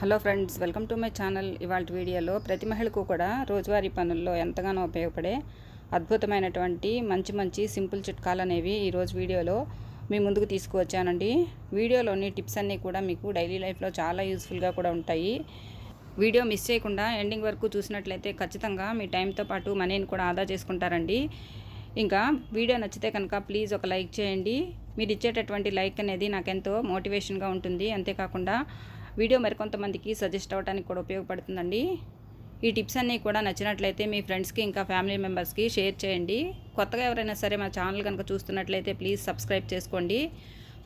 Hello friends welcome to my channel ఇవాళ వీడియోలో ప్రతి మహిళకు కూడా రోజువారీ పనుల్లో ఎంతగానో ఉపయోగపడే అద్భుతమైనటువంటి మంచి మంచి సింపుల్ చిట్కాలు అనేవి ఈరోజు వీడియోలో మీ ముందుకు తీసుకువచ్చానండి. వీడియోలోని టిప్స్ అన్నీ కూడా మీకు డైలీ లైఫ్లో చాలా యూస్ఫుల్గా కూడా ఉంటాయి. వీడియో మిస్ చేయకుండా ఎండింగ్ వరకు చూసినట్లయితే ఖచ్చితంగా మీ టైంతో పాటు మనీని కూడా ఆదా చేసుకుంటారండి. ఇంకా వీడియో నచ్చితే కనుక ప్లీజ్ ఒక లైక్ చేయండి. మీరు ఇచ్చేటటువంటి లైక్ అనేది నాకెంతో మోటివేషన్గా ఉంటుంది. అంతేకాకుండా వీడియో మరికొంతమందికి సజెస్ట్ అవ్వడానికి కూడా ఉపయోగపడుతుందండి. ఈ టిప్స్ అన్నీ కూడా నచ్చినట్లయితే మీ ఫ్రెండ్స్కి ఇంకా ఫ్యామిలీ మెంబర్స్కి షేర్ చేయండి. కొత్తగా ఎవరైనా సరే మా ఛానల్ కనుక చూస్తున్నట్లయితే ప్లీజ్ సబ్స్క్రైబ్ చేసుకోండి.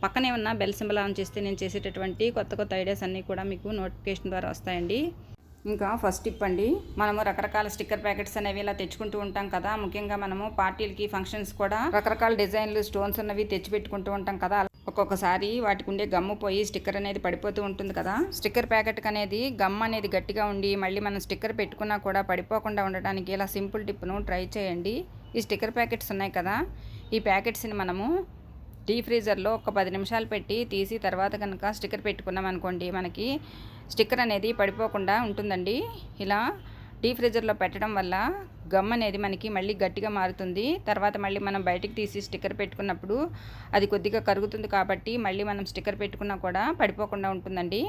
పక్కనే ఉన్న బెల్ సింబల్ ఆన్ చేస్తే నేను చేసేటటువంటి కొత్త కొత్త ఐడియాస్ అన్నీ కూడా మీకు నోటిఫికేషన్ ద్వారా వస్తాయండి. ఇంకా ఫస్ట్ టిప్ అండి మనము రకరకాల స్టిక్కర్ ప్యాకెట్స్ అనేవి ఇలా తెచ్చుకుంటూ ఉంటాం కదా. ముఖ్యంగా మనము పార్టీలకి ఫంక్షన్స్ కూడా రకరకాల డిజైన్లు స్టోన్స్ ఉన్నవి తెచ్చి పెట్టుకుంటూ ఉంటాం కదా. ఒక్కొక్కసారి వాటికి ఉండే గమ్ము పోయి స్టిక్కర్ అనేది పడిపోతూ ఉంటుంది కదా. స్టిక్కర్ ప్యాకెట్ అనేది గమ్ అనేది గట్టిగా ఉండి మళ్ళీ మనం స్టిక్కర్ పెట్టుకున్నా కూడా పడిపోకుండా ఉండడానికి ఇలా సింపుల్ టిప్ను ట్రై చేయండి. ఈ స్టిక్కర్ ప్యాకెట్స్ ఉన్నాయి కదా. ఈ ప్యాకెట్స్ని మనము డీ ఫ్రీజర్లో ఒక పది నిమిషాలు పెట్టి తీసి తర్వాత కనుక స్టిక్కర్ పెట్టుకున్నాం అనుకోండి మనకి స్టిక్కర్ అనేది పడిపోకుండా ఉంటుందండి. ఇలా డీ ఫ్రీజర్లో పెట్టడం వల్ల గమ్ అనేది మనకి మళ్ళీ గట్టిగా మారుతుంది. తర్వాత మళ్ళీ మనం బయటికి తీసి స్టిక్కర్ పెట్టుకున్నప్పుడు అది కొద్దిగా కరుగుతుంది కాబట్టి మళ్ళీ మనం స్టిక్కర్ పెట్టుకున్నా కూడా పడిపోకుండా ఉంటుందండి.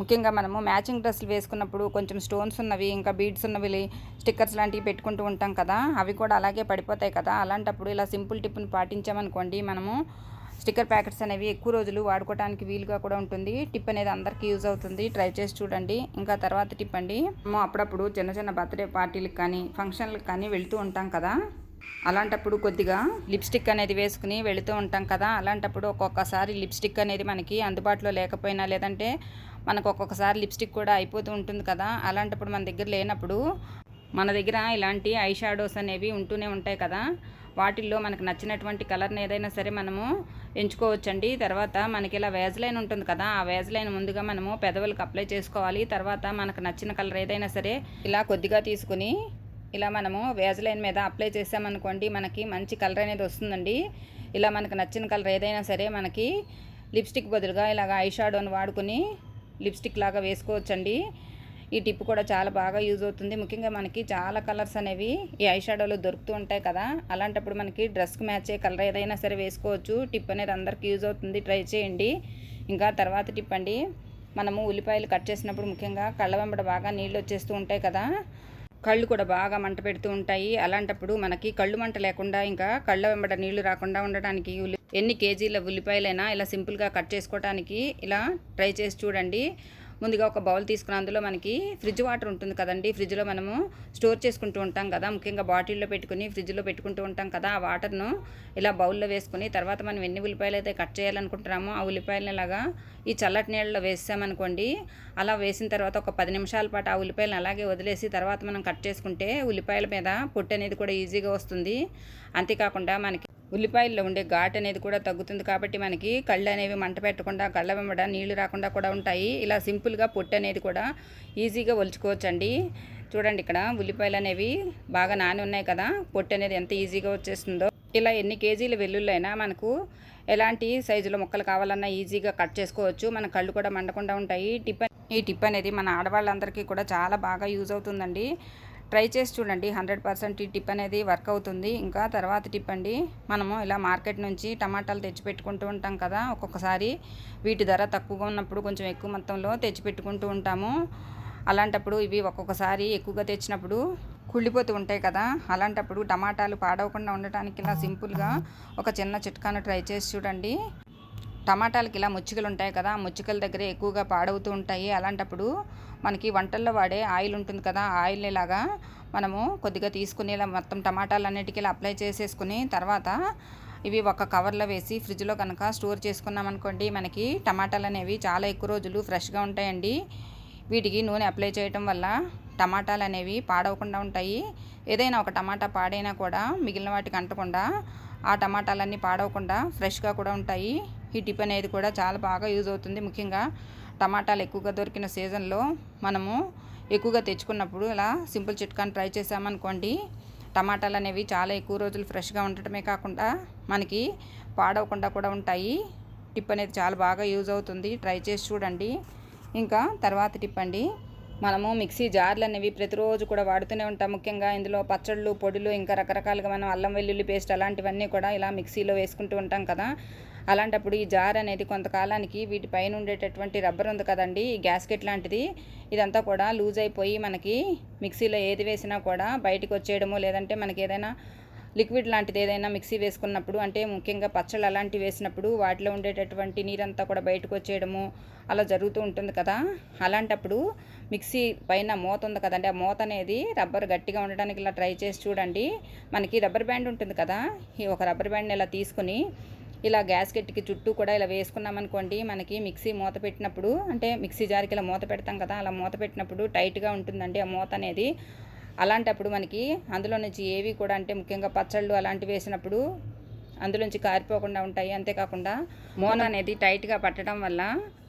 ముఖ్యంగా మనము మ్యాచింగ్ డ్రెస్సులు వేసుకున్నప్పుడు కొంచెం స్టోన్స్ ఉన్నవి ఇంకా బీడ్స్ ఉన్నవి స్టిక్కర్స్ లాంటివి పెట్టుకుంటూ ఉంటాం కదా అవి కూడా అలాగే పడిపోతాయి కదా. అలాంటప్పుడు ఇలా సింపుల్ టిప్ను పాటించామనుకోండి మనము స్టిక్కర్ ప్యాకెట్స్ అనేవి ఎక్కువ రోజులు వాడుకోవడానికి వీలుగా కూడా ఉంటుంది. టిప్ అనేది అందరికీ యూజ్ అవుతుంది. ట్రై చేసి చూడండి. ఇంకా తర్వాత టిప్ అండి. మేము అప్పుడప్పుడు చిన్న చిన్న బర్త్డే పార్టీలకు కానీ ఫంక్షన్లకు కానీ వెళ్తూ ఉంటాం కదా. అలాంటప్పుడు కొద్దిగా లిప్స్టిక్ అనేది వేసుకుని వెళుతూ ఉంటాం కదా. అలాంటప్పుడు ఒక్కొక్కసారి లిప్స్టిక్ అనేది మనకి అందుబాటులో లేకపోయినా లేదంటే మనకు ఒక్కొక్కసారి లిప్స్టిక్ కూడా అయిపోతూ ఉంటుంది కదా. అలాంటప్పుడు మన దగ్గర లేనప్పుడు మన దగ్గర ఇలాంటి ఐ షాడోస్ అనేవి ఉంటూనే ఉంటాయి కదా. వాటిల్లో మనకు నచ్చినటువంటి కలర్ని ఏదైనా సరే మనము ఎంచుకోవచ్చండి. తర్వాత మనకి ఇలా వేజ్ లైన్ ఉంటుంది కదా ఆ వేజ్ లైన్ ముందుగా మనము పెదవులకు అప్లై చేసుకోవాలి. తర్వాత మనకు నచ్చిన కలర్ ఏదైనా సరే ఇలా కొద్దిగా తీసుకుని ఇలా మనము వేజ్ లైన్ మీద అప్లై చేసామనుకోండి మనకి మంచి కలర్ అనేది వస్తుందండి. ఇలా మనకు నచ్చిన కలర్ ఏదైనా సరే మనకి లిప్స్టిక్ బదులుగా ఇలాగ ఐ షాడోని వాడుకొని లిప్స్టిక్ లాగా వేసుకోవచ్చండి. ఈ టిప్ కూడా చాలా బాగా యూజ్ అవుతుంది. ముఖ్యంగా మనకి చాలా కలర్స్ అనేవి ఈ ఐ షాడోలో దొరుకుతూ ఉంటాయి కదా. అలాంటప్పుడు మనకి డ్రెస్కి మ్యాచ్ అయ్యే కలర్ ఏదైనా సరే వేసుకోవచ్చు. టిప్ అనేది అందరికీ యూజ్ అవుతుంది. ట్రై చేయండి. ఇంకా తర్వాత టిప్ అండి. మనము ఉల్లిపాయలు కట్ చేసినప్పుడు ముఖ్యంగా కళ్ళ వెంబడ బాగా నీళ్ళు వచ్చేస్తూ ఉంటాయి కదా. కళ్ళు కూడా బాగా మంట పెడుతూ ఉంటాయి. అలాంటప్పుడు మనకి కళ్ళు మంట లేకుండా ఇంకా కళ్ళ వెంబడ నీళ్ళు రాకుండా ఉండడానికి ఎన్ని కేజీల ఉల్లిపాయలైనా ఇలా సింపుల్గా కట్ చేసుకోవడానికి ఇలా ట్రై చేసి చూడండి. ముందుగా ఒక బౌల్ తీసుకుని అందులో మనకి ఫ్రిడ్జ్ వాటర్ ఉంటుంది కదండి. ఫ్రిడ్జ్లో మనము స్టోర్ చేసుకుంటూ ఉంటాం కదా. ముఖ్యంగా బాటిల్లో పెట్టుకుని ఫ్రిడ్జ్లో పెట్టుకుంటూ ఉంటాం కదా. ఆ వాటర్ను ఇలా బౌల్లో వేసుకుని తర్వాత మనం ఎన్ని ఉల్లిపాయలు అయితే కట్ చేయాలనుకుంటున్నామో ఆ ఉల్లిపాయలను ఇలాగా ఈ చల్లటి నీళ్ళలో వేసామనుకోండి. అలా వేసిన తర్వాత ఒక పది నిమిషాల పాటు ఆ ఉల్లిపాయలను అలాగే వదిలేసి తర్వాత మనం కట్ చేసుకుంటే ఉల్లిపాయల మీద పొట్టు అనేది కూడా ఈజీగా వస్తుంది. అంతేకాకుండా మనకి ఉల్లిపాయల్లో ఉండే ఘాట్ అనేది కూడా తగ్గుతుంది కాబట్టి మనకి కళ్ళు అనేవి మంట పెట్టకుండా కళ్ళ వెంబడ నీళ్ళు రాకుండా కూడా ఉంటాయి. ఇలా సింపుల్గా పొట్టు అనేది కూడా ఈజీగా ఒలుచుకోవచ్చండి. చూడండి ఇక్కడ ఉల్లిపాయలు అనేవి బాగా నాని ఉన్నాయి కదా పొట్టు అనేది ఎంత ఈజీగా వచ్చేస్తుందో. ఇలా ఎన్ని కేజీల వెల్లుల్లైనా మనకు ఎలాంటి సైజులో ముక్కలు కావాలన్నా ఈజీగా కట్ చేసుకోవచ్చు. మన కళ్ళు కూడా మండకుండా ఉంటాయి. టిప్ ఈ టిప్ అనేది మన ఆడవాళ్ళందరికీ కూడా చాలా బాగా యూజ్ అవుతుందండి. ట్రై చేసి చూడండి. హండ్రెడ్ పర్సెంట్ ఈ టిప్ అనేది వర్క్ అవుతుంది. ఇంకా తర్వాత టిప్ అండి. మనము ఇలా మార్కెట్ నుంచి టమాటాలు తెచ్చిపెట్టుకుంటూ ఉంటాం కదా. ఒక్కొక్కసారి వీటి ధర తక్కువగా ఉన్నప్పుడు కొంచెం ఎక్కువ మొత్తంలో తెచ్చిపెట్టుకుంటూ ఉంటాము. అలాంటప్పుడు ఇవి ఒక్కొక్కసారి ఎక్కువగా తెచ్చినప్పుడు కుళ్ళిపోతూ ఉంటాయి కదా. అలాంటప్పుడు టమాటాలు పాడవకుండా ఉండటానికి ఇలా సింపుల్గా ఒక చిన్న చిట్కాను ట్రై చేసి చూడండి. టమాటాలకి ఇలా ముచ్చికలు ఉంటాయి కదా ఆ ముచ్చికల దగ్గర ఎక్కువగా పాడవుతూ ఉంటాయి. అలాంటప్పుడు మనకి వంటల్లో వాడే ఆయిల్ ఉంటుంది కదా ఆయిల్ ఇలాగా మనము కొద్దిగా తీసుకుని ఇలా మొత్తం టమాటాలన్నిటికీ ఇలా అప్లై చేసేసుకుని తర్వాత ఇవి ఒక కవర్లో వేసి ఫ్రిడ్జ్లో కనుక స్టోర్ చేసుకున్నాం అనుకోండి మనకి టమాటాలు అనేవి చాలా ఎక్కువ రోజులు ఫ్రెష్గా ఉంటాయండి. వీటికి నూనె అప్లై చేయటం వల్ల టమాటాలు అనేవి పాడవకుండా ఉంటాయి. ఏదైనా ఒక టమాటా పాడైనా కూడా మిగిలిన వాటికి అంటకుండా ఆ టమాటాలన్నీ పాడవకుండా ఫ్రెష్గా కూడా ఉంటాయి. ఈ టిప్ అనేది కూడా చాలా బాగా యూజ్ అవుతుంది. ముఖ్యంగా టమాటాలు ఎక్కువగా దొరికిన సీజన్లో మనము ఎక్కువగా తెచ్చుకున్నప్పుడు ఇలా సింపుల్ చిట్కాని ట్రై చేసామనుకోండి టమాటాలు అనేవి చాలా ఎక్కువ రోజులు ఫ్రెష్గా ఉండటమే కాకుండా మనకి పాడవకుండా కూడా ఉంటాయి. టిప్ అనేది చాలా బాగా యూజ్ అవుతుంది. ట్రై చేసి చూడండి. ఇంకా తర్వాత టిప్ అండి. మనము మిక్సీ జార్లు అనేవి ప్రతిరోజు కూడా వాడుతూనే ఉంటాం. ముఖ్యంగా ఇందులో పచ్చళ్ళు పొడులు ఇంకా రకరకాలుగా మనం అల్లం వెల్లుల్లి పేస్ట్ అలాంటివన్నీ కూడా ఇలా మిక్సీలో వేసుకుంటూ ఉంటాం కదా. అలాంటప్పుడు ఈ జార్ అనేది కొంతకాలానికి వీటి పైన ఉండేటటువంటి రబ్బర్ ఉంది కదండి ఈ గ్యాస్కెట్ లాంటిది. ఇదంతా కూడా లూజ్ అయిపోయి మనకి మిక్సీలో ఏది వేసినా కూడా బయటకు వచ్చేయడము లేదంటే మనకి ఏదైనా లిక్విడ్ లాంటిది ఏదైనా మిక్సీ వేసుకున్నప్పుడు అంటే ముఖ్యంగా పచ్చళ్ళు అలాంటివి వేసినప్పుడు వాటిలో ఉండేటటువంటి నీరంతా కూడా బయటకు వచ్చేయడము అలా జరుగుతూ ఉంటుంది కదా. అలాంటప్పుడు మిక్సీ పైన మూత ఉంది కదండి ఆ మూత అనేది రబ్బర్ గట్టిగా ఉండడానికి ఇలా ట్రై చేసి చూడండి. మనకి రబ్బర్ బ్యాండ్ ఉంటుంది కదా ఈ ఒక రబ్బర్ బ్యాండ్ని ఇలా తీసుకుని ఇలా గ్యాస్ కెట్కి చుట్టూ కూడా ఇలా వేసుకున్నామనుకోండి మనకి మిక్సీ మూత పెట్టినప్పుడు అంటే మిక్సీ జారికి ఇలా మూత పెడతాం కదా అలా మూత పెట్టినప్పుడు టైట్గా ఉంటుందండి ఆ మూత అనేది. అలాంటప్పుడు మనకి అందులో నుంచి ఏవి కూడా అంటే ముఖ్యంగా పచ్చళ్ళు అలాంటివి వేసినప్పుడు అందులోంచి కారిపోకుండా ఉంటాయి. అంతేకాకుండా మోన అనేది టైట్గా పట్టడం వల్ల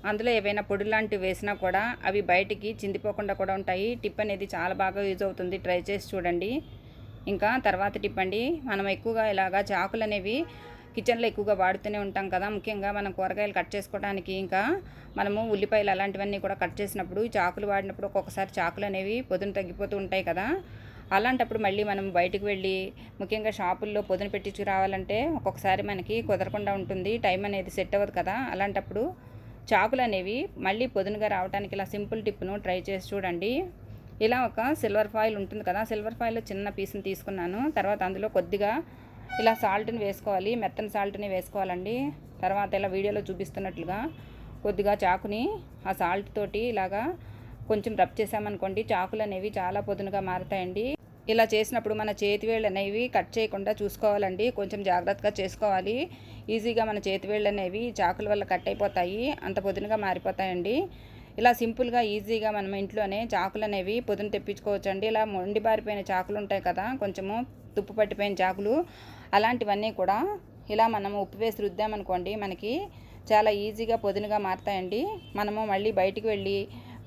అందులో ఏవైనా పొడి లాంటివి వేసినా కూడా అవి బయటికి చిందిపోకుండా కూడా ఉంటాయి. టిప్ అనేది చాలా బాగా యూజ్ అవుతుంది. ట్రై చేసి చూడండి. ఇంకా తర్వాత టిప్ అండి. మనం ఎక్కువగా ఇలాగా చాకులు అనేవి కిచెన్లో ఎక్కువగా వాడుతూనే ఉంటాం కదా. ముఖ్యంగా మనం కూరగాయలు కట్ చేసుకోవడానికి ఇంకా మనము ఉల్లిపాయలు అలాంటివన్నీ కూడా కట్ చేసినప్పుడు చాకులు వాడినప్పుడు ఒక్కొక్కసారి చాకులు అనేవి పొదును తగ్గిపోతూ ఉంటాయి కదా. అలాంటప్పుడు మళ్ళీ మనం బయటకు వెళ్ళి ముఖ్యంగా షాపుల్లో పొదును పెట్టించుకు రావాలంటే ఒక్కొక్కసారి మనకి కుదరకుండా ఉంటుంది. టైం అనేది సెట్ అవ్వదు కదా. అలాంటప్పుడు చాకులు అనేవి మళ్ళీ పొదునుగా రావడానికి ఇలా సింపుల్ టిప్ను ట్రై చేసి చూడండి. ఇలా ఒక సిల్వర్ ఫాయిల్ ఉంటుంది కదా. సిల్వర్ ఫాయిల్ చిన్న పీస్ని తీసుకున్నాను. తర్వాత అందులో కొద్దిగా ఇలా సాల్ట్ని వేసుకోవాలి. మెత్తని సాల్ట్ని వేసుకోవాలండి. తర్వాత ఇలా వీడియోలో చూపిస్తున్నట్లుగా కొద్దిగా చాకుని ఆ సాల్ట్ తోటి ఇలాగా కొంచెం రబ్ చేసామనుకోండి చాకులు అనేవి చాలా పొదునుగా మారుతాయండి. ఇలా చేసినప్పుడు మన చేతి వేళ్ళు అనేవి కట్ చేయకుండా చూసుకోవాలండి. కొంచెం జాగ్రత్తగా చేసుకోవాలి. ఈజీగా మన చేతివేళ్ళు అనేవి చాకుల వల్ల కట్ అయిపోతాయి. అంత పొదునుగా మారిపోతాయండి. ఇలా సింపుల్గా ఈజీగా మనం ఇంట్లోనే చాకులు అనేవి పొదును తెప్పించుకోవచ్చండి. ఇలా మొండి బారిపోయిన చాకులు ఉంటాయి కదా కొంచెము తుప్పు పట్టిపోయిన చాకులు అలాంటివన్నీ కూడా ఇలా మనం ఉప్పు వేసి రుద్దామనుకోండి మనకి చాలా ఈజీగా పొదునుగా మారుతాయండి. మనము మళ్ళీ బయటికి వెళ్ళి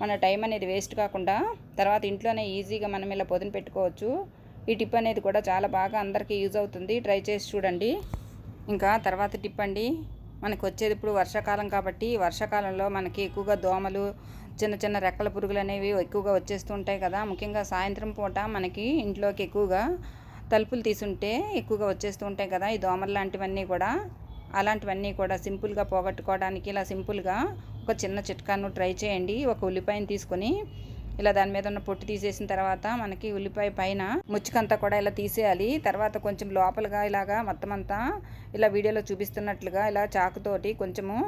మన టైం అనేది వేస్ట్ కాకుండా తర్వాత ఇంట్లోనే ఈజీగా మనం ఇలా పొదిన పెట్టుకోవచ్చు. ఈ టిప్ అనేది కూడా చాలా బాగా అందరికీ యూజ్ అవుతుంది. ట్రై చేసి చూడండి. ఇంకా తర్వాత టిప్ అండి. మనకు వచ్చేది ఇప్పుడు వర్షాకాలం కాబట్టి వర్షాకాలంలో మనకి ఎక్కువగా దోమలు చిన్న చిన్న రెక్కల పురుగులు అనేవి ఎక్కువగా వచ్చేస్తూ ఉంటాయి కదా. ముఖ్యంగా సాయంత్రం పూట మనకి ఇంట్లోకి ఎక్కువగా తలుపులు తీసుంటే ఎక్కువగా వచ్చేస్తూ ఉంటాయి కదా. ఈ దోమలు లాంటివన్నీ కూడా అలాంటివన్నీ కూడా సింపుల్గా పోగొట్టుకోవడానికి ఇలా సింపుల్గా ఒక చిన్న చిట్కాను ట్రై చేయండి. ఒక ఉల్లిపాయను తీసుకొని ఇలా దాని మీద ఉన్న పొట్టు తీసేసిన తర్వాత మనకి ఉల్లిపాయ పైన ముచ్చుకంతా కూడా ఇలా తీసేయాలి. తర్వాత కొంచెం లోపలగా ఇలాగా మొత్తం అంతా ఇలా వీడియోలో చూపిస్తున్నట్లుగా ఇలా చాకుతోటి కొంచెము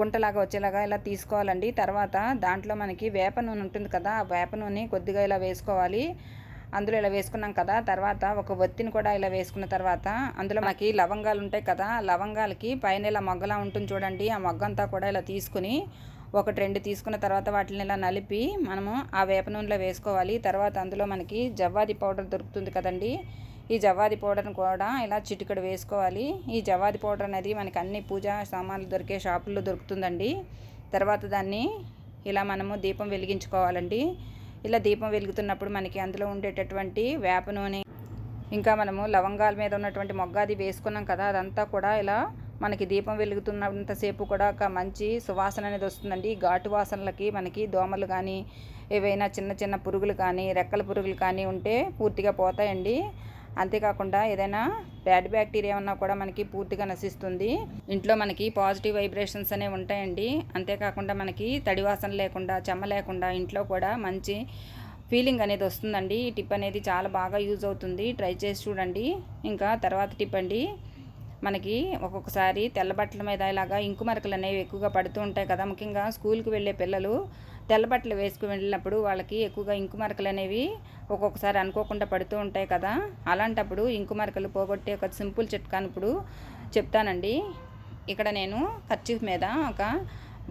గుంటలాగా వచ్చేలాగా ఇలా తీసుకోవాలండి. తర్వాత దాంట్లో మనకి వేప నూనె ఉంటుంది కదా ఆ వేప నూనె కొద్దిగా ఇలా వేసుకోవాలి. అందులో ఇలా వేసుకున్నాం కదా తర్వాత ఒక ఒత్తిని కూడా ఇలా వేసుకున్న తర్వాత అందులో మనకి లవంగాలు ఉంటాయి కదా లవంగాలకి పైన ఇలా మొగ్గలా ఉంటుంది చూడండి ఆ మొగ్గంతా కూడా ఇలా తీసుకుని ఒకటి రెండు తీసుకున్న తర్వాత వాటిని ఇలా నలిపి మనము ఆ వేప నూనెలో వేసుకోవాలి. తర్వాత అందులో మనకి జవ్వాది పౌడర్ దొరుకుతుంది కదండి ఈ జవ్వాది పౌడర్ని కూడా ఇలా చిటికడు వేసుకోవాలి. ఈ జవ్వాది పౌడర్ అనేది మనకి అన్ని పూజా సామాన్లు దొరికే షాపుల్లో దొరుకుతుందండి. తర్వాత దాన్ని ఇలా మనము దీపం వెలిగించుకోవాలండి. ఇలా దీపం వెలుగుతున్నప్పుడు మనకి అందులో ఉండేటటువంటి వేప నూనె ఇంకా మనము లవంగాల మీద ఉన్నటువంటి మొగ్గాది వేసుకున్నాం కదా అదంతా కూడా ఇలా మనకి దీపం వెలుగుతున్నంతసేపు కూడా ఒక మంచి సువాసన అనేది వస్తుందండి. ఘాటు వాసనలకి మనకి దోమలు కానీ ఏవైనా చిన్న చిన్న పురుగులు కానీ రెక్కల పురుగులు కానీ ఉంటే పూర్తిగా పోతాయండి. అంతేకాకుండా ఏదైనా బ్యాడ్ బ్యాక్టీరియా ఉన్నా కూడా మనకి పూర్తిగా నశిస్తుంది. ఇంట్లో మనకి పాజిటివ్ వైబ్రేషన్స్ అనేవి ఉంటాయండి. అంతేకాకుండా మనకి తడి వాసన లేకుండా చెమ్మ లేకుండా ఇంట్లో కూడా మంచి ఫీలింగ్ అనేది వస్తుందండి. ఈ టిప్ అనేది చాలా బాగా యూజ్ అవుతుంది. ట్రై చేసి చూడండి. ఇంకా తర్వాత టిప్ అండి. మనకి ఒక్కొక్కసారి తెల్ల బట్టల మీద ఇలాగా ఇంకు మరకలు అనేవి ఎక్కువగా పడుతూ ఉంటాయి కదా. ముఖ్యంగా స్కూల్కి వెళ్ళే పిల్లలు తెల్ల బట్టలు వేసుకుని వెళ్ళినప్పుడు వాళ్ళకి ఎక్కువగా ఇంకు మరకలు అనేవి ఒక్కొక్కసారి అనుకోకుండా పడుతూ ఉంటాయి కదా. అలాంటప్పుడు ఇంకు మరకలు పోగొట్టే ఒక సింపుల్ చిట్కాను ఇప్పుడు చెప్తానండి. ఇక్కడ నేను ఖర్చు మీద ఒక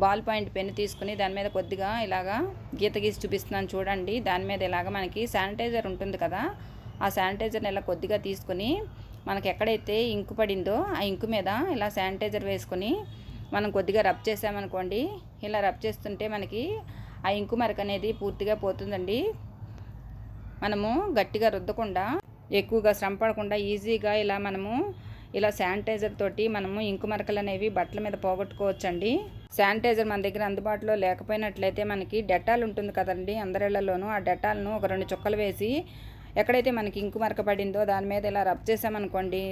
బాల్ పాయింట్ పెన్ తీసుకుని దాని మీద కొద్దిగా ఇలాగా గీత గీసి చూపిస్తున్నాను చూడండి. దాని మీద ఇలాగ మనకి శానిటైజర్ ఉంటుంది కదా. ఆ శానిటైజర్ని ఇలా కొద్దిగా తీసుకొని మనకి ఎక్కడైతే ఇంకు పడిందో ఆ ఇంకు మీద ఇలా శానిటైజర్ వేసుకొని మనం కొద్దిగా రబ్ చేసామనుకోండి ఇలా రబ్ చేస్తుంటే మనకి ఆ ఇంకు మరక అనేది పూర్తిగా పోతుందండి. మనము గట్టిగా రుద్దకుండా ఎక్కువగా శ్రమ పడకుండా ఈజీగా ఇలా మనము ఇలా శానిటైజర్ తోటి మనము ఇంకు మరకలు అనేవి బట్టల మీద పోగొట్టుకోవచ్చండి. శానిటైజర్ మన దగ్గర అందుబాటులో లేకపోయినట్లయితే మనకి డెటాల్ ఉంటుంది కదండి అందరిళ్ళలోనూ. ఆ డెటాల్ను ఒక రెండు చుక్కలు వేసి ఎక్కడైతే మనకి ఇంకు మరక పడిందో దాని మీద ఇలా రబ్ చేసామనుకోండి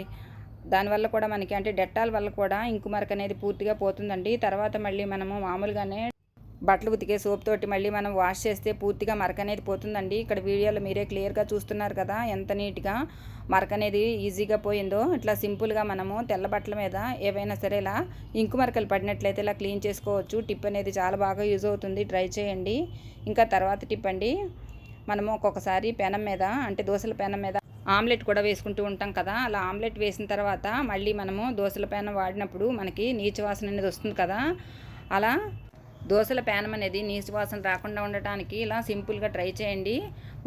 దానివల్ల కూడా మనకి అంటే డెట్టాల్ వల్ల కూడా ఇంకు మరక అనేది పూర్తిగా పోతుందండి. తర్వాత మళ్ళీ మనము మామూలుగానే బట్టలు ఉతికే సోప్ తోటి మళ్ళీ మనం వాష్ చేస్తే పూర్తిగా మరక అనేది పోతుందండి. ఇక్కడ వీడియోలో మీరే క్లియర్గా చూస్తున్నారు కదా ఎంత నీట్గా మరక అనేది ఈజీగా పోయిందో. ఇట్లా సింపుల్గా మనము తెల్ల బట్టల మీద ఏవైనా సరే ఇలా ఇంకు మరకలు పడినట్లయితే ఇలా క్లీన్ చేసుకోవచ్చు. టిప్ అనేది చాలా బాగా యూజ్ అవుతుంది. ట్రై చేయండి. ఇంకా తర్వాత టిప్ అండి. మనము ఒక్కొక్కసారి పెనం మీద అంటే దోశల పెనం మీద ఆమ్లెట్ కూడా వేసుకుంటూ ఉంటాం కదా. అలా ఆమ్లెట్ వేసిన తర్వాత మళ్ళీ మనము దోశల పెనం వాడినప్పుడు మనకి నీచు వాసన అనేది వస్తుంది కదా. అలా దోశల పేనం అనేది నీసు వాసన రాకుండా ఉండటానికి ఇలా సింపుల్గా ట్రై చేయండి.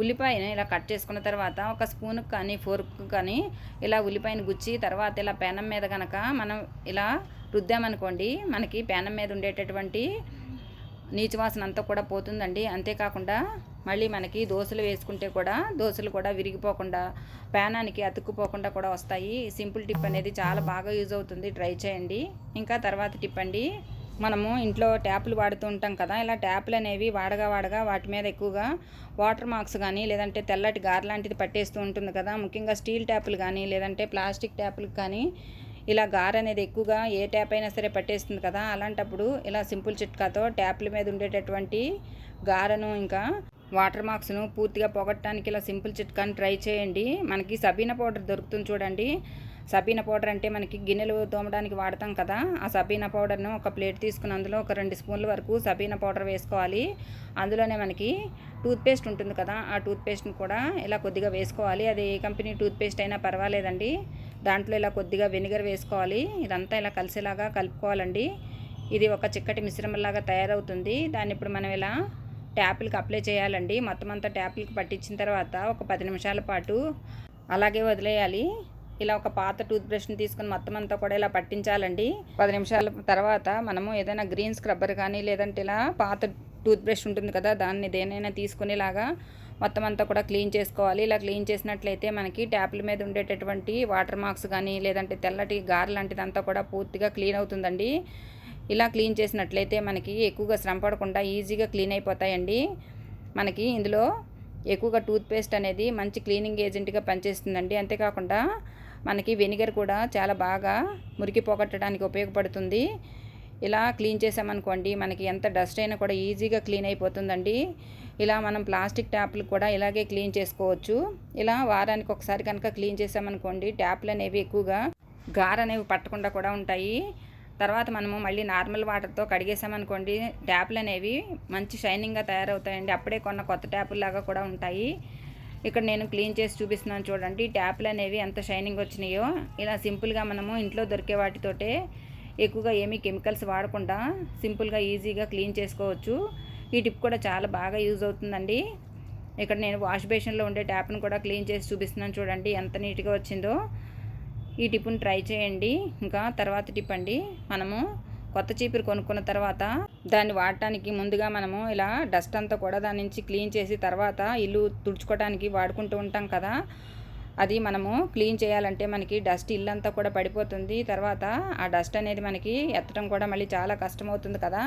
ఉల్లిపాయను ఇలా కట్ చేసుకున్న తర్వాత ఒక స్పూన్కి కానీ ఫోర్క్ కానీ ఇలా ఉల్లిపాయను గుచ్చి తర్వాత ఇలా పేనం మీద కనుక మనం ఇలా రుద్దామనుకోండి మనకి పేనం మీద ఉండేటటువంటి నీచు వాసన అంతా కూడా పోతుందండి. అంతేకాకుండా మళ్ళీ మనకి దోశలు వేసుకుంటే కూడా దోశలు కూడా విరిగిపోకుండా పేనానికి అతుక్కుపోకుండా కూడా వస్తాయి. సింపుల్ టిప్ అనేది చాలా బాగా యూజ్ అవుతుంది. ట్రై చేయండి. ఇంకా తర్వాత టిప్ అండి. మనము ఇంట్లో ట్యాపులు వాడుతూ ఉంటాం కదా ఇలా ట్యాపులు అనేవి వాడగా వాడగా వాటి మీద ఎక్కువగా వాటర్ మార్క్స్ కానీ లేదంటే తెల్లటి గార్ లాంటిది పట్టేస్తూ ఉంటుంది కదా ముఖ్యంగా స్టీల్ ట్యాపులు కానీ లేదంటే ప్లాస్టిక్ ట్యాపులకు కానీ ఇలా గార్ అనేది ఎక్కువగా ఏ ట్యాప్ అయినా సరే పట్టేస్తుంది కదా అలాంటప్పుడు ఇలా సింపుల్ చిట్కాతో ట్యాప్ల మీద ఉండేటటువంటి గారను ఇంకా వాటర్ మార్క్స్ను పూర్తిగా పొగట్టడానికి ఇలా సింపుల్ చిట్కాని ట్రై చేయండి. మనకి సబీనా పౌడర్ దొరుకుతుంది చూడండి. సబీనా పౌడర్ అంటే మనకి గిన్నెలు తోమడానికి వాడతాం కదా ఆ సబీనా పౌడర్ను ఒక ప్లేట్ తీసుకుని అందులో ఒక రెండు స్పూన్ల వరకు సబీనా పౌడర్ వేసుకోవాలి. అందులోనే మనకి టూత్పేస్ట్ ఉంటుంది కదా ఆ టూత్పేస్ట్ని కూడా ఇలా కొద్దిగా వేసుకోవాలి. అది ఏ కంపెనీ టూత్పేస్ట్ అయినా పర్వాలేదండి. దాంట్లో ఇలా కొద్దిగా వెనిగర్ వేసుకోవాలి. ఇదంతా ఇలా కలిసేలాగా కలుపుకోవాలండి. ఇది ఒక చిక్కటి మిశ్రమంలాగా తయారవుతుంది. దాన్ని ఇప్పుడు మనం ఇలా ట్యాప్లకి అప్లై చేయాలండి. మొత్తం అంతా ట్యాప్లకి పట్టించిన తర్వాత ఒక పది నిమిషాల పాటు అలాగే వదిలేయాలి. ఇలా ఒక పాత టూత్ బ్రష్ని తీసుకుని మొత్తం అంతా కూడా ఇలా పట్టించాలండి. పది నిమిషాల తర్వాత మనము ఏదైనా గ్రీన్ స్క్రబ్బర్ కానీ లేదంటే ఇలా పాత టూత్ బ్రష్ ఉంటుంది కదా దాన్ని దేనైనా తీసుకునేలాగా మొత్తం అంతా కూడా క్లీన్ చేసుకోవాలి. ఇలా క్లీన్ చేసినట్లయితే మనకి ట్యాప్ల మీద ఉండేటటువంటి వాటర్ మార్క్స్ కానీ లేదంటే తెల్లటి గార్ లాంటిదంతా కూడా పూర్తిగా క్లీన్ అవుతుందండి. ఇలా క్లీన్ చేసినట్లయితే మనకి ఎక్కువగా శ్రమ పడకుండా ఈజీగా క్లీన్ అయిపోతాయండి. మనకి ఇందులో ఎక్కువగా టూత్పేస్ట్ అనేది మంచి క్లీనింగ్ ఏజెంట్గా పనిచేస్తుందండి. అంతేకాకుండా మనకి వెనిగర్ కూడా చాలా బాగా మురికి పోగొట్టడానికి ఉపయోగపడుతుంది. ఇలా క్లీన్ చేసామనుకోండి మనకి ఎంత డస్ట్ అయినా కూడా ఈజీగా క్లీన్ అయిపోతుందండి. ఇలా మనం ప్లాస్టిక్ ట్యాప్లు కూడా ఇలాగే క్లీన్ చేసుకోవచ్చు. ఇలా వారానికి ఒకసారి కనుక క్లీన్ చేసామనుకోండి ట్యాప్లు అనేవి ఎక్కువగా గార అనేవి పట్టకుండా కూడా ఉంటాయి. తర్వాత మనము మళ్ళీ నార్మల్ వాటర్తో కడిగేసామనుకోండి ట్యాప్లు అనేవి మంచి షైనింగ్గా తయారవుతాయండి. అప్పుడే కొన్న కొత్త ట్యాపుల్లాగా కూడా ఉంటాయి. ఇక్కడ నేను క్లీన్ చేసి చూపిస్తున్నాను చూడండి. ట్యాప్లు అనేవి ఎంత షైనింగ్ వచ్చినాయో. ఇలా సింపుల్గా మనము ఇంట్లో దొరికే వాటితోటే ఎక్కువగా ఏమీ కెమికల్స్ వాడకుండా సింపుల్గా ఈజీగా క్లీన్ చేసుకోవచ్చు. ఈ టిప్ కూడా చాలా బాగా యూజ్ అవుతుందండి. ఇక్కడ నేను వాష్ బేషన్లో ఉండే ట్యాప్ను కూడా క్లీన్ చేసి చూపిస్తున్నాను చూడండి ఎంత నీట్గా వచ్చిందో. ఈ టిప్ను ట్రై చేయండి. ఇంకా తర్వాత టిప్ అండి. మనము కొత్త చీపురు కొనుక్కున్న తర్వాత దాన్ని వాడటానికి ముందుగా మనము ఇలా డస్ట్ అంతా కూడా దాని నుంచి క్లీన్ చేసి తర్వాత ఇల్లు తుడుచుకోవడానికి వాడుకుంటూ ఉంటాం కదా. అది మనము క్లీన్ చేయాలంటే మనకి డస్ట్ ఇల్లంతా కూడా పడిపోతుంది. తర్వాత ఆ డస్ట్ అనేది మనకి ఎత్తడం కూడా మళ్ళీ చాలా కష్టమవుతుంది కదా.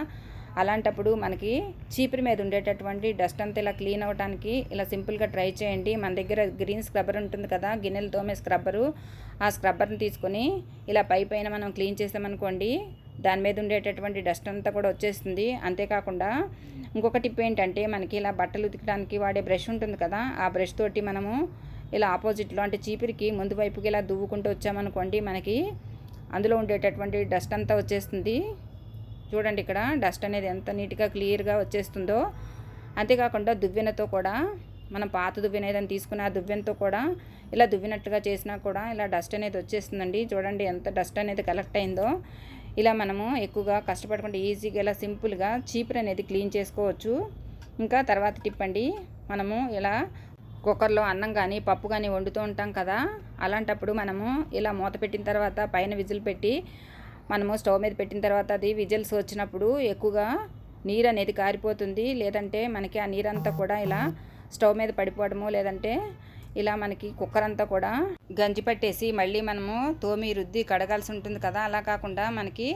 అలాంటప్పుడు మనకి చీపురి మీద ఉండేటటువంటి డస్ట్ అంతా ఇలా క్లీన్ అవ్వడానికి ఇలా సింపుల్గా ట్రై చేయండి. మన దగ్గర గ్రీన్ స్క్రబ్బర్ ఉంటుంది కదా గిన్నెలు తోమే స్క్రబ్బరు. ఆ స్క్రబ్బర్ని తీసుకొని ఇలా పై పైన మనం క్లీన్ చేసామనుకోండి దాని మీద ఉండేటటువంటి డస్ట్ అంతా కూడా వచ్చేస్తుంది. అంతేకాకుండా ఇంకొక టిప్ ఏంటంటే మనకి ఇలా బట్టలు ఉతకడానికి వాడే బ్రష్ ఉంటుంది కదా ఆ బ్రష్ తోటి మనము ఇలా ఆపోజిట్లో అంటే చీపిరికి ముందు వైపుకి ఇలా దువ్వుకుంటూ వచ్చామనుకోండి మనకి అందులో ఉండేటటువంటి డస్ట్ అంతా వచ్చేస్తుంది. చూడండి ఇక్కడ డస్ట్ అనేది ఎంత నీట్గా క్లియర్గా వచ్చేస్తుందో. అంతేకాకుండా దువ్వెనతో కూడా మనం పాత దువ్వెన ఏదైనా తీసుకుని ఆ దువ్వెనతో కూడా ఇలా దువ్వినట్టుగా చేసినా కూడా ఇలా డస్ట్ అనేది వచ్చేస్తుందండి. చూడండి ఎంత డస్ట్ అనేది కలెక్ట్ అయిందో. ఇలా మనము ఎక్కువగా కష్టపడకుండా ఈజీగా ఇలా సింపుల్గా చీపురు అనేది క్లీన్ చేసుకోవచ్చు. ఇంకా తర్వాత టిప్ అండి మనము ఇలా కుక్కర్లో అన్నం కానీ పప్పు కానీ వండుతూ ఉంటాం కదా అలాంటప్పుడు మనము ఇలా మూత పెట్టిన తర్వాత పైన విజిల్ పెట్టి మనము స్టవ్ మీద పెట్టిన తర్వాత అది విజిల్స్ వచ్చినప్పుడు ఎక్కువగా నీరు అనేది కారిపోతుంది. లేదంటే మనకి ఆ నీరంతా కూడా ఇలా స్టవ్ మీద పడిపోవడము లేదంటే ఇలా మనకి కుక్కర్ అంతా కూడా గంజి పట్టేసి మళ్ళీ మనము తోమి రుద్ది కడగాల్సి ఉంటుంది కదా. అలా కాకుండా మనకి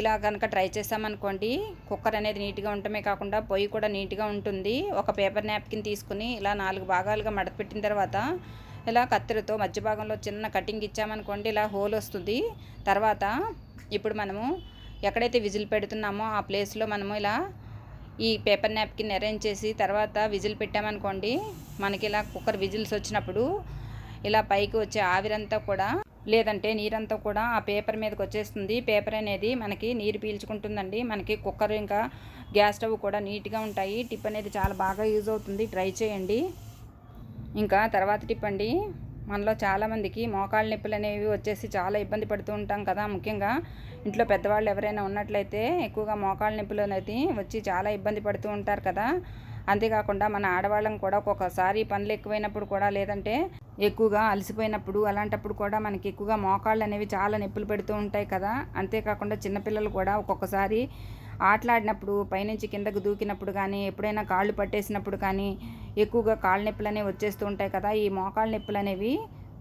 ఇలా కనుక ట్రై చేసామనుకోండి కుక్కర్ అనేది నీట్గా ఉండటమే కాకుండా పొయ్యి కూడా నీట్గా ఉంటుంది. ఒక పేపర్ నాప్కిన్ తీసుకుని ఇలా నాలుగు భాగాలుగా మడతపెట్టిన తర్వాత ఇలా కత్తెరతో మధ్య భాగంలో చిన్న కటింగ్ ఇచ్చామనుకోండి ఇలా హోల్ వస్తుంది. తర్వాత ఇప్పుడు మనము ఎక్కడైతే విజిల్ పెడుతున్నామో ఆ ప్లేస్లో మనము ఇలా ఈ పేపర్ నాప్కిన్ అరేంజ్ చేసి తర్వాత విజిల్ పెట్టామనుకోండి మనకి ఇలా కుక్కర్ విజిల్స్ వచ్చినప్పుడు ఇలా పైకి వచ్చే ఆవిరంతా కూడా లేదంటే నీరంతా కూడా ఆ పేపర్ మీదకి వచ్చేస్తుంది. పేపర్ అనేది మనకి నీరు పీల్చుకుంటుందండి. మనకి కుక్కర్ ఇంకా గ్యాస్ స్టవ్ కూడా నీట్గా ఉంటాయి. టిప్ అనేది చాలా బాగా యూజ్ అవుతుంది. ట్రై చేయండి. ఇంకా తర్వాత టిప్ అండి మనలో చాలామందికి మోకాళ్ళ నొప్పులు అనేవి వచ్చేసి చాలా ఇబ్బంది పడుతూ ఉంటాం కదా ముఖ్యంగా. ఇంట్లో పెద్దవాళ్ళు ఎవరైనా ఉన్నట్లయితే ఎక్కువగా మోకాళ్ళ నొప్పులు అనేది వచ్చి చాలా ఇబ్బంది పడుతూ ఉంటారు కదా. అంతేకాకుండా మన ఆడవాళ్ళం కూడా ఒక్కొక్కసారి పనులు ఎక్కువైనప్పుడు కూడా లేదంటే ఎక్కువగా అలసిపోయినప్పుడు అలాంటప్పుడు కూడా మనకి ఎక్కువగా మోకాళ్ళు అనేవి చాలా నొప్పులు పెడుతూ ఉంటాయి కదా. అంతేకాకుండా చిన్నపిల్లలు కూడా ఒక్కొక్కసారి ఆటలాడినప్పుడు పైనుంచి కిందకు దూకినప్పుడు కానీ ఎప్పుడైనా కాళ్ళు పట్టేసినప్పుడు కానీ ఎక్కువగా కాళ్ళ నొప్పులు అనేవి వచ్చేస్తూ ఉంటాయి కదా. ఈ మోకాళ్ళ నొప్పులు అనేవి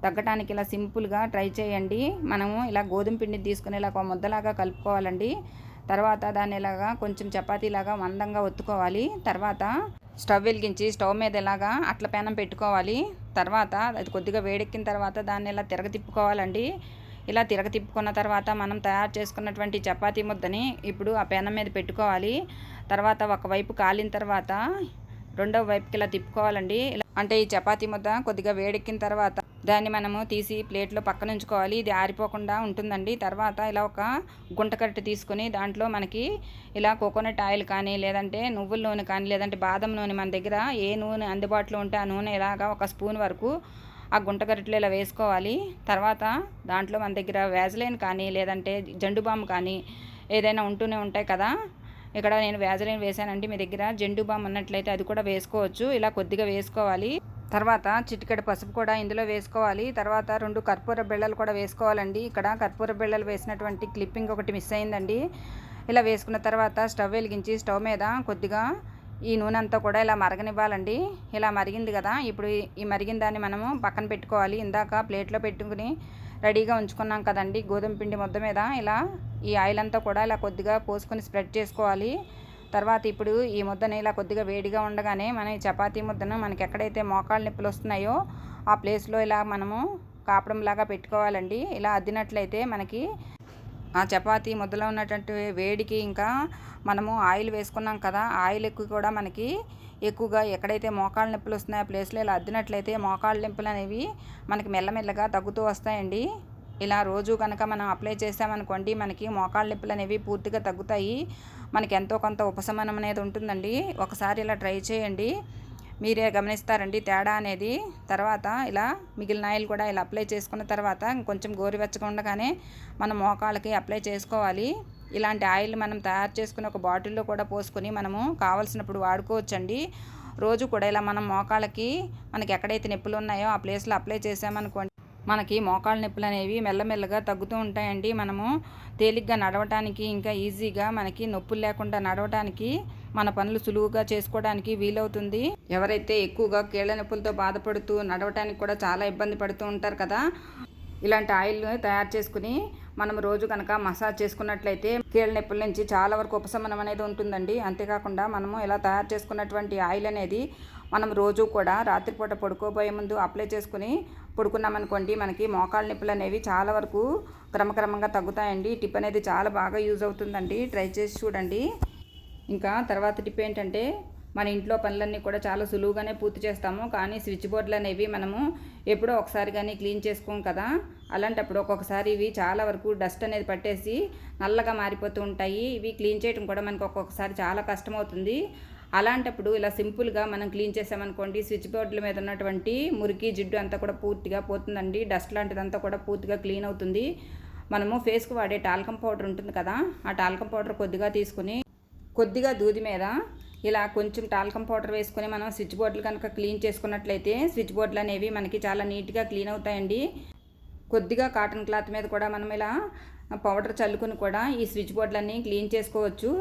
తగ్గటానికి ఇలా సింపుల్గా ట్రై చేయండి. మనము ఇలా గోధుమ పిండిని తీసుకుని ఇలా ఒక ముద్దలాగా కలుపుకోవాలండి. తర్వాత దాన్ని ఇలాగా కొంచెం చపాతీలాగా మందంగా ఒత్తుకోవాలి. తర్వాత స్టవ్ వెలిగించి స్టవ్ మీద ఇలాగా అట్ల పేనం పెట్టుకోవాలి. తర్వాత అది కొద్దిగా వేడెక్కిన తర్వాత దాన్ని ఇలా తిరగ తిప్పుకోవాలండి. ఇలా తిరగ తిప్పుకున్న తర్వాత మనం తయారు చేసుకున్నటువంటి చపాతీ ముద్దని ఇప్పుడు ఆ పేనం మీద పెట్టుకోవాలి. తర్వాత ఒకవైపు కాలిన తర్వాత రెండవ వైపుకి ఇలా తిప్పుకోవాలండి. అంటే ఈ చపాతీ ముద్ద కొద్దిగా వేడెక్కిన తర్వాత దాన్ని మనము తీసి ప్లేట్లో పక్కన ఉంచుకోవాలి ఇది ఆరిపోకుండా ఉంటుందండి. తర్వాత ఇలా ఒక గుంటకట్టు తీసుకొని దాంట్లో మనకి ఇలా కోకోనట్ ఆయిల్ కానీ లేదంటే నువ్వుల నూనె కానీ లేదంటే బాదం నూనె మన దగ్గర ఏ నూనె అందుబాటులో ఉంటే ఆ నూనె ఇలాగా ఒక స్పూన్ వరకు ఆ గుంటగరిటెలో ఇలా వేసుకోవాలి. తర్వాత దాంట్లో మన దగ్గర వ్యాజలైన్ కానీ లేదంటే జండు బామ్ కానీ ఏదైనా ఉంటూనే ఉంటాయి కదా. ఇక్కడ నేను వ్యాజలైన్ వేసానండి. మీ దగ్గర జండు బామ్ ఉన్నట్లయితే అది కూడా వేసుకోవచ్చు. ఇలా కొద్దిగా వేసుకోవాలి. తర్వాత చిటికెడు పసుపు కూడా ఇందులో వేసుకోవాలి. తర్వాత రెండు కర్పూర బిళ్ళలు కూడా వేసుకోవాలండి. ఇక్కడ కర్పూర బిళ్ళలు వేసినటువంటి క్లిప్పింగ్ ఒకటి మిస్ అయిందండి. ఇలా వేసుకున్న తర్వాత స్టవ్ వెలిగించి స్టవ్ మీద కొద్దిగా ఈ నూనె అంతా కూడా ఇలా మరగనివ్వాలండి. ఇలా మరిగింది కదా ఇప్పుడు ఈ మరిగిన దాన్ని మనము పక్కన పెట్టుకోవాలి. ఇందాక ప్లేట్లో పెట్టుకుని రెడీగా ఉంచుకున్నాం కదండి గోధుమ పిండి ముద్ద మీద. ఇలా ఈ ఆయిల్ అంతా కూడా ఇలా కొద్దిగా పోసుకొని స్ప్రెడ్ చేసుకోవాలి. తర్వాత ఇప్పుడు ఈ ముద్దని ఇలా కొద్దిగా వేడిగా ఉండగానే మన ఈ చపాతీ ముద్దను మనకి ఎక్కడైతే మోకాళ్ళ నొప్పులు వస్తున్నాయో ఆ ప్లేస్లో ఇలా మనము కాపడంలాగా పెట్టుకోవాలండి. ఇలా అద్దినట్లయితే మనకి ఆ చపాతీ ముద్దలో ఉన్నటువంటి వేడికి ఇంకా మనము ఆయిల్ వేసుకున్నాం కదా ఆయిల్ ఎక్కువ కూడా మనకి ఎక్కువగా ఎక్కడైతే మోకాళ్ళ నొప్పులు వస్తున్నాయో ఆ ప్లేస్లో ఇలా అద్దినట్లయితే మోకాళ్ళ నొప్పులు అనేవి మనకి మెల్లమెల్లగా తగ్గుతూ వస్తాయండి. ఇలా రోజు కనుక మనం అప్లై చేసామనుకోండి మనకి మోకాళ్ళ నొప్పులు అనేవి పూర్తిగా తగ్గుతాయి. మనకి ఎంతో కొంత ఉపశమనం అనేది ఉంటుందండి. ఒకసారి ఇలా ట్రై చేయండి. మీరే గమనిస్తారండి తేడా అనేది. తర్వాత ఇలా మిగిలిన ఆయిల్ కూడా ఇలా అప్లై చేసుకున్న తర్వాత కొంచెం గోరువెచ్చగా ఉండగానే మనం మోకాళ్ళకి అప్లై చేసుకోవాలి. ఇలాంటి ఆయిల్ మనం తయారు చేసుకుని ఒక బాటిల్లో కూడా పోసుకొని మనము కావలసినప్పుడు వాడుకోవచ్చండి. రోజు కూడా ఇలా మనం మోకాళ్ళకి మనకి ఎక్కడైతే నొప్పులు ఉన్నాయో ఆ ప్లేస్లో అప్లై చేసామనుకోండి మనకి మోకాళ్ళ నొప్పులు అనేవి మెల్లమెల్లగా తగ్గుతూ ఉంటాయండి. మనము తేలిగ్గా నడవటానికి ఇంకా ఈజీగా మనకి నొప్పులు లేకుండా నడవటానికి మన పనులు సులువుగా చేసుకోవడానికి వీలవుతుంది. ఎవరైతే ఎక్కువగా కీళ్ళ నొప్పులతో బాధపడుతూ నడవటానికి కూడా చాలా ఇబ్బంది పడుతూ ఉంటారు కదా ఇలాంటి ఆయిల్ తయారు చేసుకుని మనం రోజు కనుక మసాజ్ చేసుకున్నట్లయితే కీళ్ళ నొప్పుల నుంచి చాలా వరకు ఉపశమనం అనేది ఉంటుందండి. అంతేకాకుండా మనము ఇలా తయారు చేసుకున్నటువంటి ఆయిల్ అనేది మనం రోజు కూడా రాత్రిపూట పడుకోబోయే ముందు అప్లై చేసుకుని పడుకున్నామనుకోండి మనకి మోకాళ్ళ నొప్పులు అనేవి చాలా వరకు క్రమక్రమంగా తగ్గుతాయండి. టిప్ అనేది చాలా బాగా యూజ్ అవుతుందండి. ట్రై చేసి చూడండి. ఇంకా తర్వాత టిప్ ఏంటంటే మన ఇంట్లో పనులన్నీ కూడా చాలా సులువుగానే పూర్తి చేస్తాము. కానీ స్విచ్ బోర్డులు అనేవి మనము ఎప్పుడో ఒకసారి కానీ క్లీన్ చేసుకోం కదా అలాంటప్పుడు ఒక్కొక్కసారి ఇవి చాలా వరకు డస్ట్ అనేది పట్టేసి నల్లగా మారిపోతూ ఉంటాయి. ఇవి క్లీన్ చేయడం కూడా మనకు ఒక్కొక్కసారి చాలా కష్టమవుతుంది. అలాంటప్పుడు ఇలా సింపుల్గా మనం క్లీన్ చేసామనుకోండి స్విచ్ బోర్డుల మీద ఉన్నటువంటి మురికి జిడ్డు అంతా కూడా పూర్తిగా పోతుందండి. డస్ట్ లాంటిదంతా కూడా పూర్తిగా క్లీన్ అవుతుంది. మనము ఫేస్కు వాడే టాల్కం పౌడర్ ఉంటుంది కదా ఆ టాల్కం పౌడర్ కొద్దిగా తీసుకుని కొద్దిగా దూది మీద ఇలా కొంచెం టాల్కం పౌడర్ వేసుకొని మనం స్విచ్ బోర్డులు కనుక క్లీన్ చేసుకున్నట్లయితే స్విచ్ బోర్డులు అనేవి మనకి చాలా నీట్గా క్లీన్ అవుతాయండి. కొద్దిగా కాటన్ క్లాత్ మీద కూడా మనం ఇలా పౌడర్ చల్లుకుని కూడా ఈ స్విచ్ బోర్డులన్నీ క్లీన్ చేసుకోవచ్చు.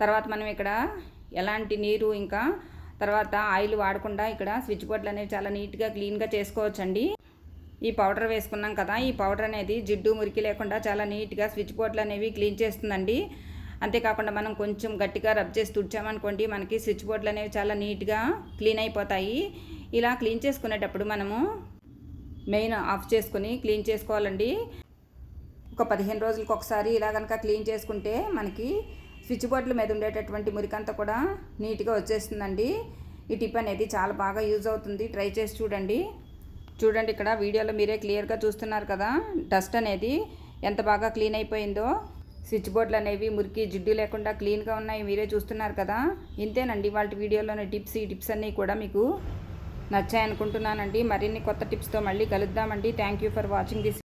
తర్వాత మనం ఇక్కడ ఎలాంటి నీరు ఇంకా తర్వాత ఆయిల్ వాడకుండా ఇక్కడ స్విచ్ బోర్డులు అనేవి చాలా నీట్గా క్లీన్గా చేసుకోవచ్చండి. ఈ పౌడర్ వేసుకున్నాం కదా ఈ పౌడర్ అనేది జిడ్డు మురికి లేకుండా చాలా నీట్గా స్విచ్ బోర్డులు అనేవి క్లీన్ చేస్తుందండి. అంతేకాకుండా మనం కొంచెం గట్టిగా రబ్ చేసి తుడిచామనుకోండి మనకి స్విచ్ బోర్డులు అనేవి చాలా నీట్గా క్లీన్ అయిపోతాయి. ఇలా క్లీన్ చేసుకునేటప్పుడు మనము మెయిన్ ఆఫ్ చేసుకుని క్లీన్ చేసుకోవాలండి. ఒక పదిహేను రోజులకు ఒకసారి ఇలా కనుక క్లీన్ చేసుకుంటే మనకి స్విచ్ బోర్డుల మీద ఉండేటటువంటి మురికంతా కూడా నీట్గా వచ్చేస్తుందండి. ఈ టిప్ అనేది చాలా బాగా యూజ్ అవుతుంది. ట్రై చేసి చూడండి. చూడండి ఇక్కడ వీడియోలో మీరే క్లియర్గా చూస్తున్నారు కదా డస్ట్ అనేది ఎంత బాగా క్లీన్ అయిపోయిందో. స్విచ్ బోర్డులు అనేవి మురికి జిడ్డు లేకుండా క్లీన్గా ఉన్నాయి మీరే చూస్తున్నారు కదా. ఇంతేనండి వాళ్ళ వీడియోలోని టిప్స్ ఈ టిప్స్ అన్నీ కూడా మీకు నచ్చాయనుకుంటున్నానండి. మరిన్ని కొత్త టిప్స్తో మళ్ళీ కలుద్దామండి. Thank you for watching this